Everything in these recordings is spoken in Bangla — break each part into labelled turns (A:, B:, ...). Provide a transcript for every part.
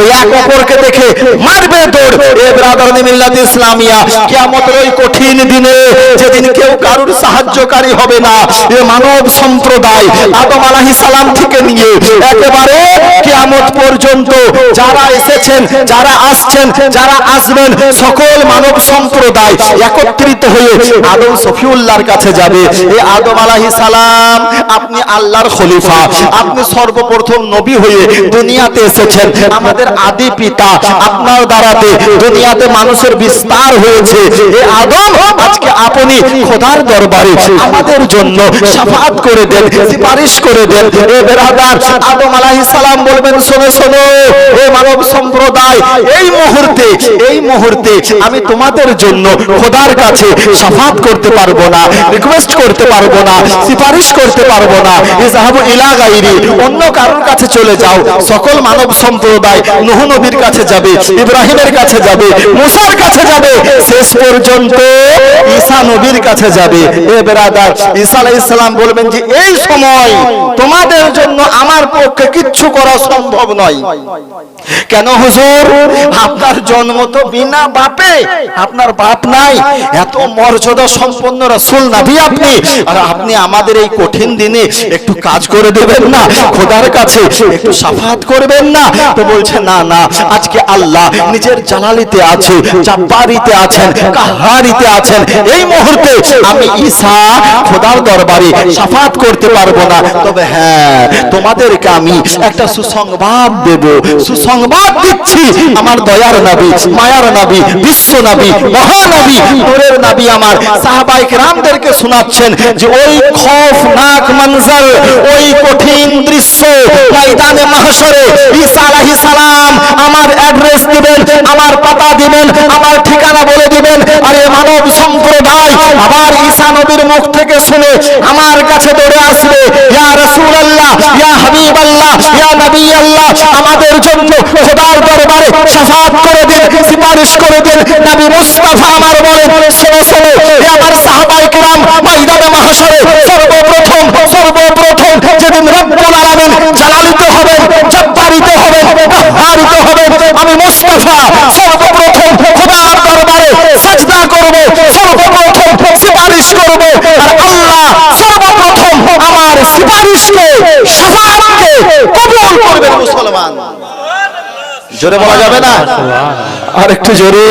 A: ওই এক অপরকে দেখে মারবে দৌড়। এ ব্রাদার মিল্লাত ইসলামিয়া কিয়ামতের ওই কঠিন দিনে যেদিন কেউ কারুর সাহায্যকারী হবে না এ মানব সম্প্রদায় আদম আলাইহিস সালাম থেকে নিয়ে একেবারে কিয়ামত পর্যন্ত যারা এসেছেন যারা আসছেন যারা আসবেন সকল মানব সম্প্রদায় একত্রিত হয়ে আদম সফিউল্লাহর কাছে যাবে। এই আদম আলাইহিস সালাম আপনি আল্লাহর খলিফা আপনি সর্বপ্রথম নবী হয়ে দুনিয়াতে এসেছেন। আমাদের আদি পিতা আপনার দ্বারাতে দুনিয়াতে মানুষের বিস্তার হয়েছে। এই আদম আজকে আপনি খোদার দরবারে আমাদের জন্য শাফাত করে দেন সুপারিশ করে দেন। এ বেরাদার আদম আলাইহিস সালাম বলবেন ও মানব সম্প্রদায়, এই মুহূর্তে এই মুহূর্তে আমি তোমাদের জন্য খোদার কাছে শাফাত করতে পারব না রিকোয়েস্ট করতে পারব না সুপারিশ করতে পারব না। ইজাহাবু ইলা অন্য কারোর কাছে চলে যাও। সকল মানব সম্প্রদায় নূহ নবীর কাছে যাবে, ইব্রাহিমের কাছে যাবে, মুসার কাছে যাবে, শেষ পর্যন্ত ঈসা নবীর কাছে যাবে। এ বেরাদার, ঈসা আলাইহিস সালাম বলবেন যে, এই সময় তোমাদের জন্য আমার পক্ষে কিচ্ছু করা সম্ভব নয়। কেন হুজুর? আপনার জন্ম তো বিনা বাপে, আপনার বাপ নাই। এত মর্যাদা সম্পন্ন রাসূল নবী আপনি। আর আপনি আমাদের এই কঠিন দিনে একটু কাজ করে দেবেন না, খোদার কাছে একটু সাফাত করবেন না। তো বলছে না না, আজকে আল্লাহ নিজের জালালিতে আছে, জাব্বারিতে আছেন, কাহারিতে আছেন। এই মুহূর্তে আমি ঈসা খোদার দরবারে সাফাত করতে পারব না। তবে হ্যাঁ তোমাদেরকে আমি একটা সুসংবাদ দেব। সুসংবাদ দিচ্ছি আমার দয়ার নবী, মায়ার নবী, বিশ্ব নবী, মহানবী, নূরের নবী আমার সাহাবায়ে কেরামদেরকে শোনাচ্ছেন যে ওই খৌফনাক মঞ্জর, ওই কঠিন দৃশ্য ময়দানে মাহশরে ঈসা আলাইহিস সালাম আমার অ্যাড্রেস দিবেন, আমার পাতা দিবেন, আমার ঠিকানা বলে দিবেন। আরে মানব সম্প্রদায়, আবার ঈসা নবীর মুখ থেকে শুনে আমার কাছে দৌড়ে আসবে। ইয়া রাসূলুল্লাহ, ইয়া হাবিবাল্লাহ, ইয়া নবী আল্লাহ আমাদের জন্য খোদার দরবারে শাফাত করে দিন সুপারিশ করে দিন। নবী মুস্তাফা আমার বলেন, শোনো শোনো আমার সাহাবায়ে কিরাম ময়দানে মাহশরে সর্বপ্রথম সর্বপ্রথম যেদিন রব্বুল আলামিন জব্বারিত কাহারিত হবেন আমি মুস্তাফা, সর্বপ্রথম খোদার দরবারে সাজদা করব, সর্বপ্রথম সুপারিশ করব, আর আল্লাহ সর্বপ্রথম আমার সুপারিশকে শাফাআতকে কবুল করবেন মুসলমান। জোরে বলা যাবে না? আর একটু জোরে।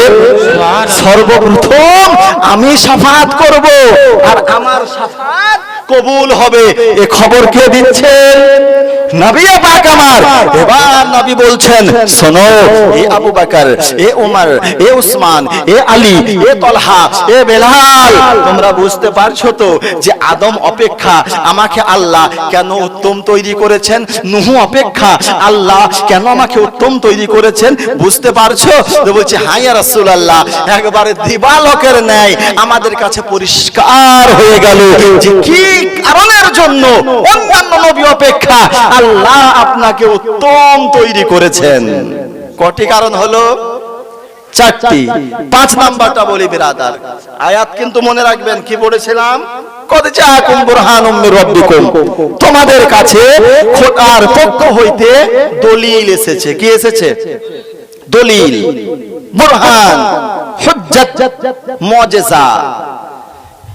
A: সর্বপ্রথম আমি সাফাত করব, আর আমার সাফাত কবুল হবে। এ খবর কে দিচ্ছেন? নবী পাক আমার। এবার নবী বলছেন শোনো এ আবু বকর এ ওমর এ উসমান এ আলী এ তলহা এ বেলাল। তোমরা বুঝতে পারছ তো যে আদম অপেক্ষা আমাকে আল্লাহ কেন উত্তম তৈরি করেছেন? নুহু অপেক্ষা আল্লাহ কেন আমাকে উত্তম তৈরি করেছেন? বুঝতে পারছ? তো বলছে হাই রাসূলুল্লাহ একবারে দিবালকের ন্যায় আমাদের কাছে পরিষ্কার হয়ে গেল যে কি কারণের জন্য অন্যান্য নবী অপেক্ষা আল্লাহ আপনাকে উত্তম তৈরি করেছেন। কটি কারণ হলো? চারটি। পাঁচ নাম্বারটা বলি বিরাদার। আয়াত কিন্তু মনে রাখবেন কি রাব্বিকুম। তোমাদের কাছে খোদার পক্ষ হইতে দলিল এসেছে। কি এসেছে? দলিল। বুরহান মুজিজা।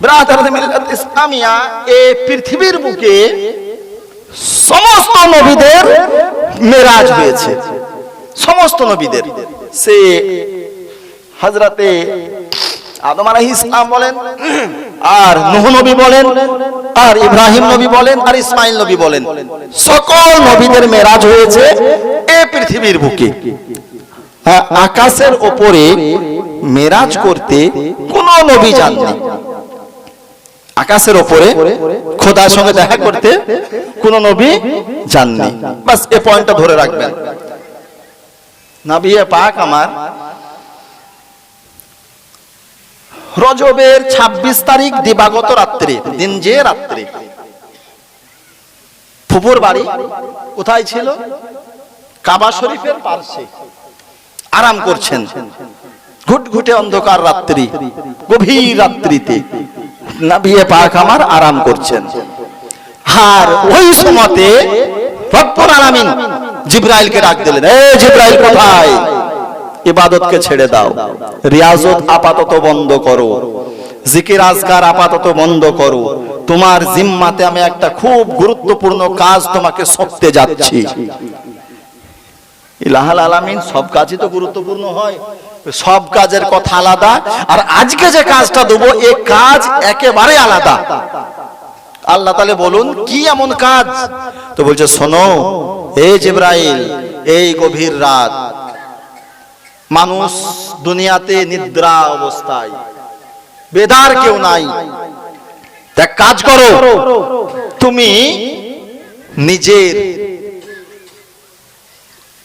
A: ব্রাদার ইসলামিয়া এ পৃথিবীর বুকে সমস্ত নবীদের মেরাজ হয়েছে। সমস্ত নবীদের। সে হজরতে আদম আলাইহিস ইসলাম বলেন, আর নূহ নবী বলেন, আর ইব্রাহিম নবী বলেন, আর ইসমাইল নবী বলেন, সকল নবীদের মেরাজ হয়েছে এই পৃথিবীর বুকে। আকাশের ওপরে মেরাজ করতে কোন নবী যাননি। আকাশের ওপরে খোদার সঙ্গে দেখা করতে কোন নবী যাননি। বাস এ পয়েন্টটা ধরে রাখবেন। নবী পাক আমার রজবের ২৬ তারিখ দিবাগত রাত্রে, দিন যে রাত্রে। ফুপুর বাড়ি কোথায় ছিল? কাবা শরীফের পার্শ্বে। আরাম করছেন। ঘুটঘুটে অন্ধকার রাত্রি, গভীর রাত্রিতে। নাবিয়ে পাক আমার আরাম করছেন। আর ওই সময়তে রব্বুল আলামিন জিব্রাইলকে ডাক দিলেন, এ জিব্রাইল কোথায়? ইবাদতকে ছেড়ে দাও। রিয়াজত আপাতত বন্ধ করো। জিকির আজকার আপাতত বন্ধ করো। তোমার জিম্মাতে আমি একটা খুব গুরুত্বপূর্ণ কাজ তোমাকে সঁপতে যাচ্ছি। ইলাহাল আলামিন, সব কাজই তো গুরুত্বপূর্ণ হয়। সব কাজের কথা আলাদা, আর আজকে যে কাজটা দেবো, এ কাজ একেবারে আলাদা। আল্লাহ তালে বলুন, কি এমন কাজ? তো বলছে, শোনো এই জিব্রাইল, এই গভীর রাত, মানুষ দুনিয়াতে নিদ্রা অবস্থায়, বেদার কেউ নাই। কাজ করো, তুমি নিজের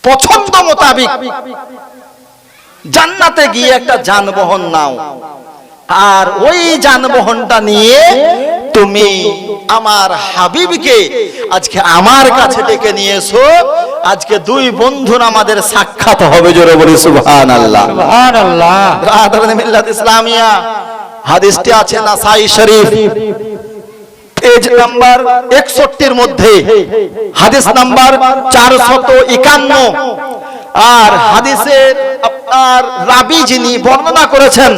A: পছন্দ মোতাবিক জান্নাতে গিয়ে একটা যানবাহন নাও। আর ওই যানবাহনটা নিয়ে তুমি আমার হাবিবকে আজকে আমার কাছে ডেকে নিয়ে এসো আজকে দুই বন্ধুর আমাদের সাক্ষাৎ হবে জোরে বলি সুবহান আল্লাহ ইসলামিয়া। হাদিসটি আছে নাসাই শরীফ। পেজ নাম্বার 61 এর মধ্যে, হাদিস নাম্বার 451 আর হাদিসের আপনার রাবি যিনি বর্ণনা করেছেন,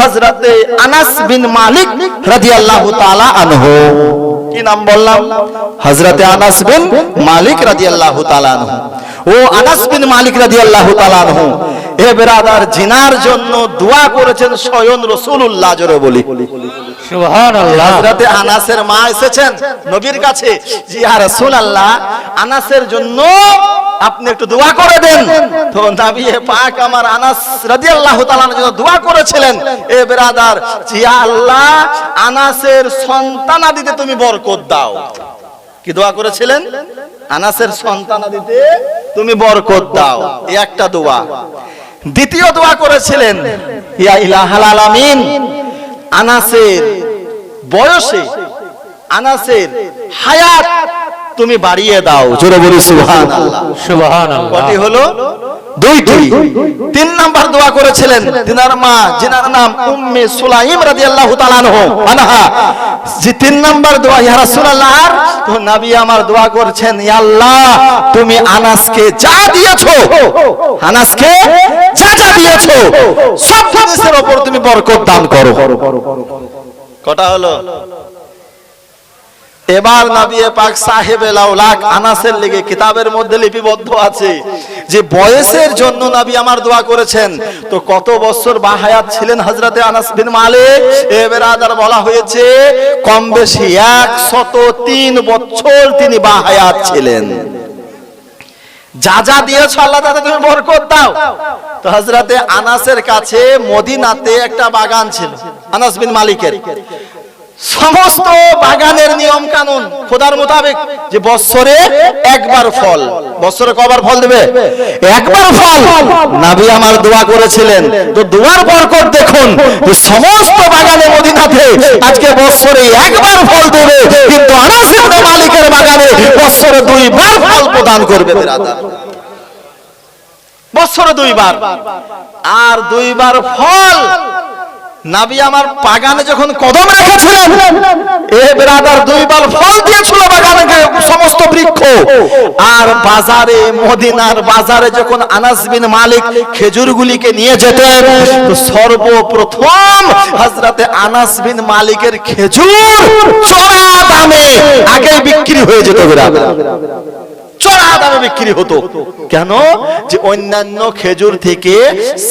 A: হযরতে আনাস বিন মালিক রাদিয়াল্লাহু তাআলা আনহু। কি নাম বললাম? হযরতে আনাস বিন মালিক রাদিয়াল্লাহু তাআলা আনহু। ও আনাস বিন মালিক রাদিয়াল্লাহু তাআলা আনহু, এ বেরাদার জিনার জন্য দোয়া করেছেন স্বয়ং রাসূলুল্লাহ জোরে বলি। আনাসের মা এসেছেন নবীর কাছে। জি আনাসের জন্য আপনি একটু দোয়া করে পাক আমার আনাস জন্য দোয়া করেছিলেন। এ বেরাদার, জি আল্লাহ, আনাসের তুমি বরকত দাও। কি দোয়া করেছিলেন? আনাসের সন্তান সন্তানাদিতে তুমি বরকত দাও। এই একটা দোয়া। দ্বিতীয় দোয়া করেছিলেন, ইয়া ইলাহাল আলামিন। আনাসের বয়সে আনাসের হায়াত তুমি বাড়িয়ে দাও। জোরে বলি সুবহানাল্লাহ।
B: সুবহানাল্লাহ।
A: কটি হলো? দুইটি। তিন নাম্বার দোয়া করেছিলেন তিনার মা যিনার নাম উম্মে সুলাইম রাদিয়াল্লাহু তাআলা আনহু। আনহা। যে তিন নাম্বার দোয়া ইয়া রাসূলুল্লাহ তো নবী আমার দোয়া করছেন ইয়া আল্লাহ তুমি আনাসকে যা দিয়েছ আনাসকে যা যা দিয়েছ। সব জিনিসের উপর তুমি বরকত দান করো। কটা হলো? এবার নাবিয়ে পাক সাহেব লাউলাক আনাসের লেগে কিতাবের মধ্যে লিপিবদ্ধ আছে যে বয়সের জন্য নবী আমার দোয়া করেছেন। তো কত বছর বাহায়াত ছিলেন হযরতে আনাস বিন মালিক? এ বেরাদার বলা হয়েছে কম বেশি 103 বছর তিনি বাহায়াত ছিলেন। যা যা দিয়েছ আল্লাহ তাতে তুমি বরকত দাও। তো হযরতে আনাসের কাছে মদিনাতে একটা বাগান ছিল আনাস বিন মালিকের। সমস্ত বাগানের নিয়ম কানুন খোদার মোতাবেক যে বছরে একবার ফল। বছরে কবার ফল দেবে? একবার ফল। নাবি আমার দোয়া করেছিলেন। তো দোয়ার বরকত দেখুন যে সমস্ত বাগানে মদিনাতে আজকে বছরে একবার ফল দেবে, কিন্তু আনাস ইবনে মালিকের বাগানে বছরে দুইবার ফল প্রদান করবে বছরে দুইবার। আর দুইবার ফল নাবি আমার বাগানে যখন কদম রেখেছিলেন, এ বেরাদার দুইবার ফল দিয়েছিল বাগানে সমস্ত বৃক্ষ। আর বাজারে, মদিনার বাজারে যখন আনাস বিন মালিক খেজুরগুলিকে নিয়ে যেতেন সর্বপ্রথম হযরতে আনাস বিন মালিকের খেজুর চড়া দামে আগে বিক্রি হয়ে যেত বেরাদার চড়া দামে বিক্রি হতো। কেন? যে অন্যান্য খেজুর থেকে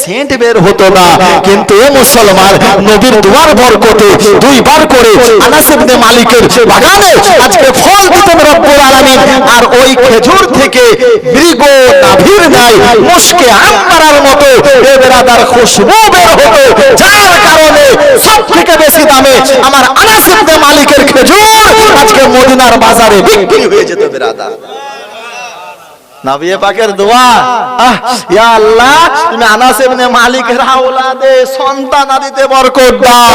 A: সেন্ট বের হতো না। কিন্তু এ মুসলমান নবীর দুয়ার বরকতে দুইবার করে আনাস ইবনে মালিকের বাগানে আজকে ফল দিতেন রব্বুল আলামিন। আর ওই খেজুর থেকে মৃগ, নাভির নাই মুশকে আম্মারার মতো এ বেরাদার খুশবু বের হতো। যার কারণে সব থেকে বেশি দামে আমার আনাস ইবনে মালিকের খেজুর আজকে মদিনার বাজারে বিক্রি হয়ে যেত বেরাদার নবিয়ে পাকের দোয়া। ইয়া আল্লাহ তুমি আনাস ইবনে মালিকের আওলাদে সন্তান আদিতে বরকত দাও।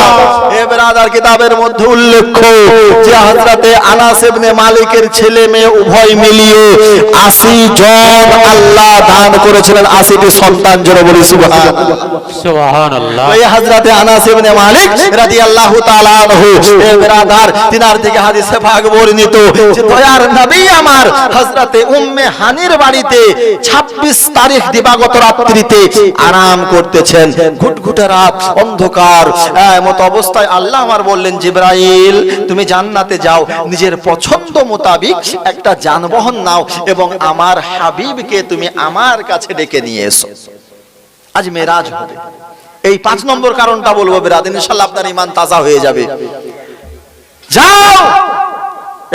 A: এ ব্রাদার কিতাবের মধ্যে উল্লেখ যে হযরতে আনাস ইবনে মালিকের ছেলে মেয়ে উভয় মিলিয়ে 80 জন আল্লাহ দান করেছিলেন 80টি সন্তান জোরে বলি সুবহানাল্লাহ।
B: সুবহানাল্লাহ।
A: ওই হযরতে আনাস ইবনে মালিক রাদিয়াল্লাহু তাআলা আনহু এ ব্রাদার তিনার থেকে হাদিসে ভাগ বর্ণিত যে দয়ার নবী আমার হযরতে উম্মে হানির বাড়িতে ২৬ তারিখ দিবাগত রাত্রিতে আরাম করতেছেন। ঘুটঘুটে রাত, অন্ধকার মত অবস্থায় আল্লাহ আমার বললেন, জিব্রাইল, তুমি জান্নাতে যাও। নিজের পছন্দ মোতাবিক একটা যানবাহন নাও এবং আমার হাবিবকে তুমি আমার কাছে ডেকে নিয়ে এসো। আজ মেরাজ হবে। এই পাঁচ নম্বর কারণটা বলব বেরাদ। ইনশাল্লাহ আপনার ইমান তাজা হয়ে যাবে। যাও!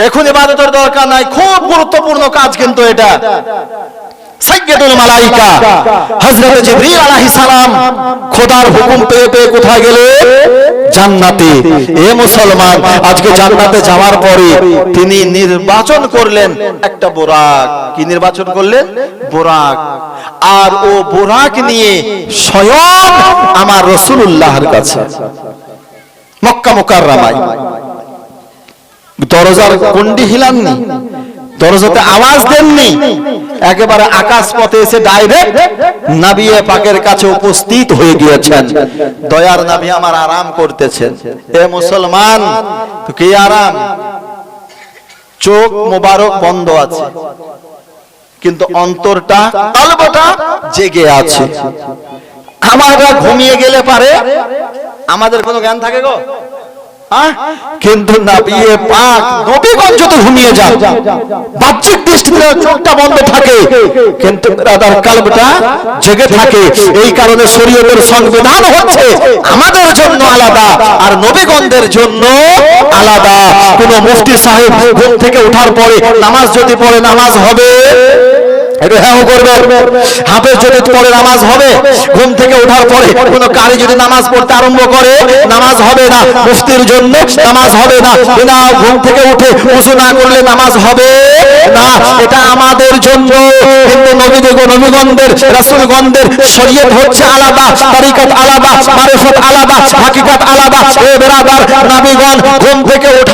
A: এখন ইবাদতের দরকার নাই, খুব গুরুত্বপূর্ণ কাজ কিন্তু এটা। মালাইকা, হযরত আলাইহিস সালাম খোদার হুকুম পেয়ে পেয়ে কোথায় জান্নাতে। এ মুসলমান, আজকে জান্নাতে যাওয়ার পরে তিনি নির্বাচন করলেন একটা বোরাক। কি নির্বাচন করলেন? বোরাক। আর ও বোরাক নিয়ে স্বয়ং আমার রসুলুল্লাহর কাছে। মক্কা মুকাররামায়। দরজার কন্ডি হিলাননি, দরজাতে আওয়াজ দেননি, একেবারে আকাশ পথে এসে ডাইরেক্ট নাবিয়ে পাকের কাছে উপস্থিত হয়ে গিয়েছেন। দয়ার নাবি আমার আরাম করতেছেন। এ মুসলমান কি আরাম? চোখ মোবারক বন্ধ আছে, কিন্তু অন্তরটা আলবটা জেগে আছে। আমরা ঘুমিয়ে গেলে পারে। আমাদের কোনো জ্ঞান থাকে গো? কিন্তু নাবিয়ে পাক নবীগণ যত ঘুমিয়ে যান বাহ্যিক দৃষ্টিতে চোখটা বন্ধ থাকে। কিন্তু রাদার কালবটা জেগে থাকে। এই কারণে শরীয়তের সংবিধান হচ্ছে আমাদের জন্য আলাদা আর নবীগণদের জন্য আলাদা। কোন মুফতি সাহেব ঘুম থেকে ওঠার পরে নামাজ যদি পড়ে নামাজ হবে? একটু হ্যাঁ করবে। হাফেজ যদি পড়ে নামাজ হবে, ঘুম থেকে ওঠার পরে কোনো কারি যদি নামাজ পড়তে আরম্ভ করে, নামাজ হবে না, মুফতির জন্য নামাজ হবে না। বিনা ঘুম থেকে উঠে উজু না করলে নামাজ হবে না। এটা আমাদের জন্য। কিন্তু নবীদের, নবীগণদের, রাসূলগণদের শরীয়ত হচ্ছে আলাদা, তরিকত আলাদা, মারিফত আলাদা, হাকিকত আলাদা। এ বেরাদার নবীগণ ঘুম থেকে ওঠা